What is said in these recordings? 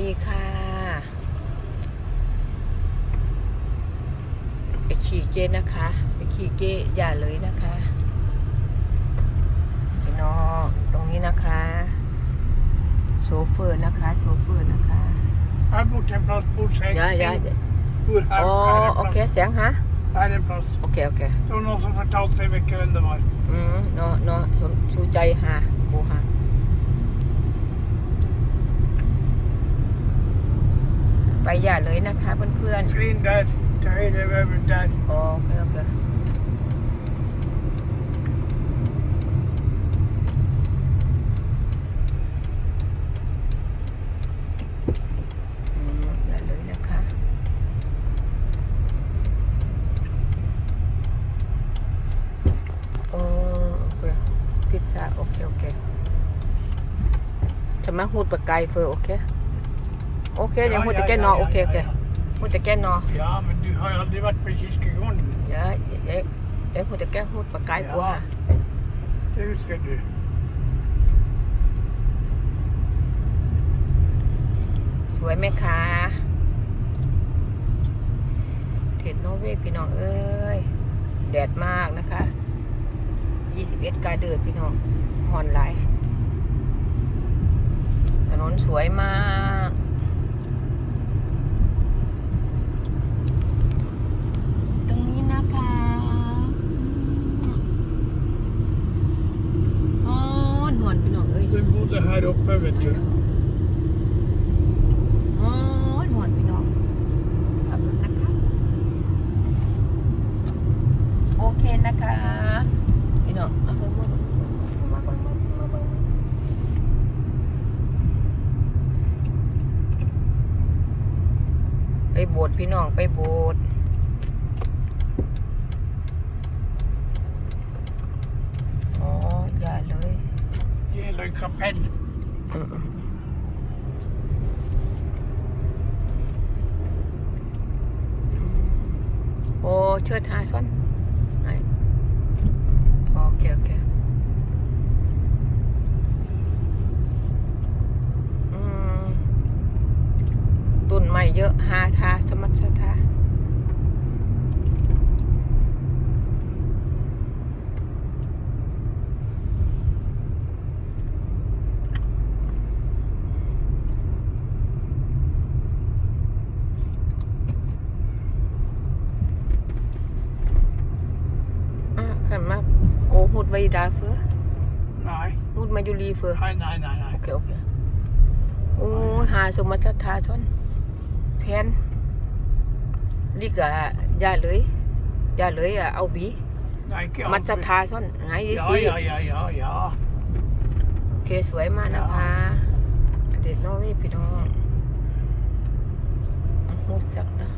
ดีค่ะ ไปขี่เกตนะคะ ไปขี่เกตอย่าเลยนะคะพี่น้องตรงนี้นะคะ โชเฟอร์นะคะ โชเฟอร์นะคะ Här bort en plats, bor sex. อย่าอย่า Bor här, อ๋อ här är โอ en เค plats. เสียงฮะ Här är en plats. โอเค โอเค Det var någon som fortalte vilken vem det var. อืมเนาะเนาะชมชูใจฮะบูฮะไปอย่าเลยนะคะเพื่อน Flin där, till höger över där. ๆโอเคโอเคอืมอย่าเลยนะคะโอโอเค พิซซ่าโอเค โอเคจะมาหูดปากไก่เฟอร์โอเค โอเคยังหูดแต่แกนอโอเคโอเคหูดแต่แกนอ Ja, men du har ju aldrig varit på kyrkogården. อย่าเอ๊ะเอ๊ะหูดแต่แกหูดปากไก่กว่า Det huskar du. สวยไหมคะเทดโนเวย์พี่น้องเอ้ย แดดมากนะคะ 21 กาเดือดพี่น้องหอนไหลายถนนสวยมาก ตรงนี้นะคะหอนหอนพี่น้องเอ้ย Du bodde här uppe vet du. หอนหอนพี่น้องขับรถนะคะ โอเคนะคะพี่น้องเอาเพิ่มมามามามามามาไปโบสถ์พี่น้องไปโบสถ์อ๋ออย่าเลย โอ้เชิดหาซ่อนไหนโอเคโอเคอืมต้นไม้เยอะ หาทา สมัชทาอะขันมา โกหูดไวดาเฟือ Nej. หูดมายุรีเฟือ Nej, nej, nej, โอ nej. เคโอเคโอ้หาสมมาสทาชนแพนลิกะอย่าเลยอย่าเลยอะเอาบี Nej, inte มัส alls. ทาชนไหนดิ Ja, สิ ja, ja, ja, ja. โอเคสวยมากนะคะเด็ดโนเวพี่น้องหูสักตา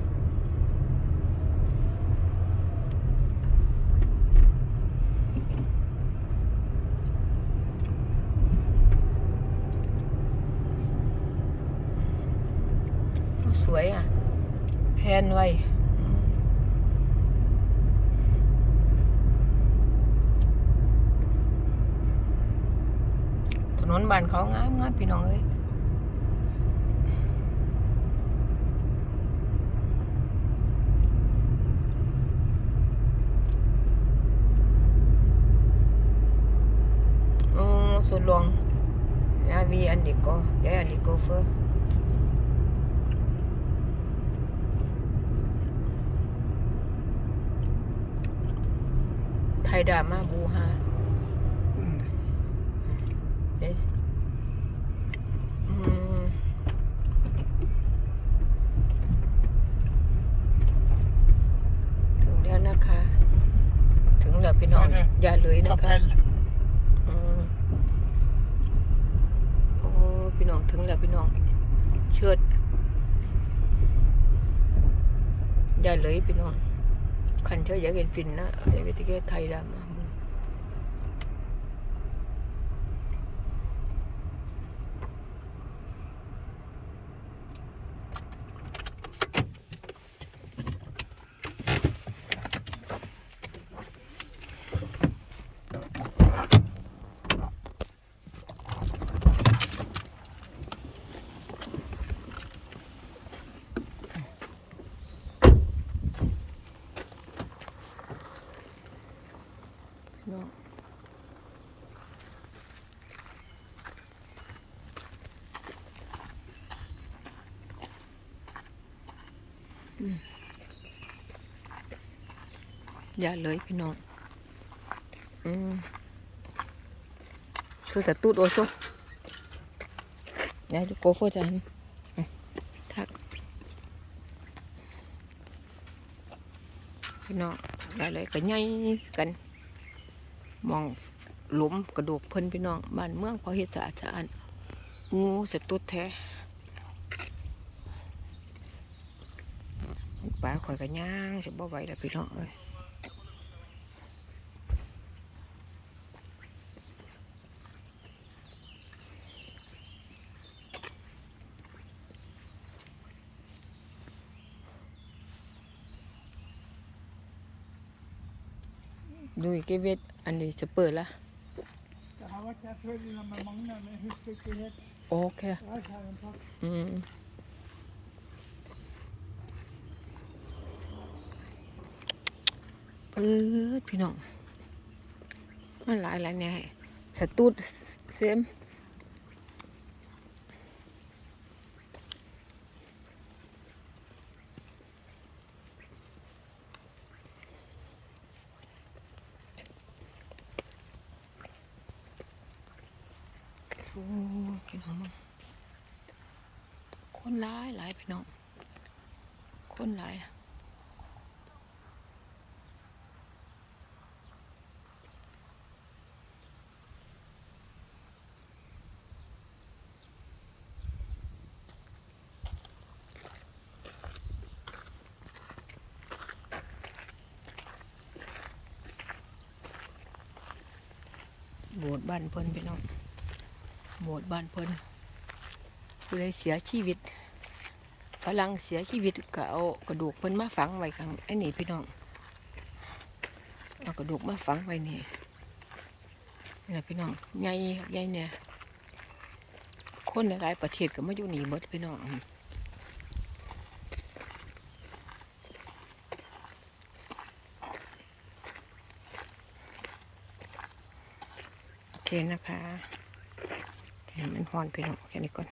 โอ้ สวยอะแพนไว้ถนนบ้านเขางามงามพี่น้องเอ้ยโอ้สุดลวงยาวีอันดิโกยาอันดิโกเฟอร์ ไทยดราม่าบูฮา Mm. เอสอืมถึงแล้วนะคะ ถึงแล้วพี่น้องไปเลยอย่าเลยนะคะ Kapell. อืมโอ้ พี่น้องถึงแล้วพี่น้อง เชิด อย่าเลยพี่น้อง 관철역엔 빛나 여기 되게 다이라마 อย่าเลยพี่น้อง อืมช่วยแต่ตูดโอโซยายดูโกโฟจันทัก พี่น้องได้เลยก็ใหญ่กัน มองหลุมกระดูกเพิ่นพี่น้องบ้านเมืองพอเฮ็ดสะอาดสะอาดงูสะตุดแท้ปลาข่อยก็ย่างสิบ่ไหวแล้วพี่น้องเอ้ยดูอีกเวทอันนี้จะเปิดละ Det har vært her før med Magne, men jeg husker ikke helt. โอเค Jeg har her en takk. อืมปื๊ดพี่น้องมันหลายหลายเนี่ยสตูดเซม โอ้พี่น้องมึงคนหลายหลายพี่น้องคนหลายโบสถ์บ้านเพิ่นพี่น้อง โบสถ์บ้านเพิ่นผู้ใดเสียชีวิตฝรั่งเสียชีวิตก็เอากระดูกเพิ่นมาฝังไว้ข้างไอ้นี่พี่น้องเอากระดูกมาฝังไว้นี่นี่ะพี่น้องใหญ่ใหญ่เนี่ยคนหลายประเทศก็มาอยู่นี่หมดพี่น้องโอเคนะคะ มันฮอนพี่น้องแค่นี้ก่อน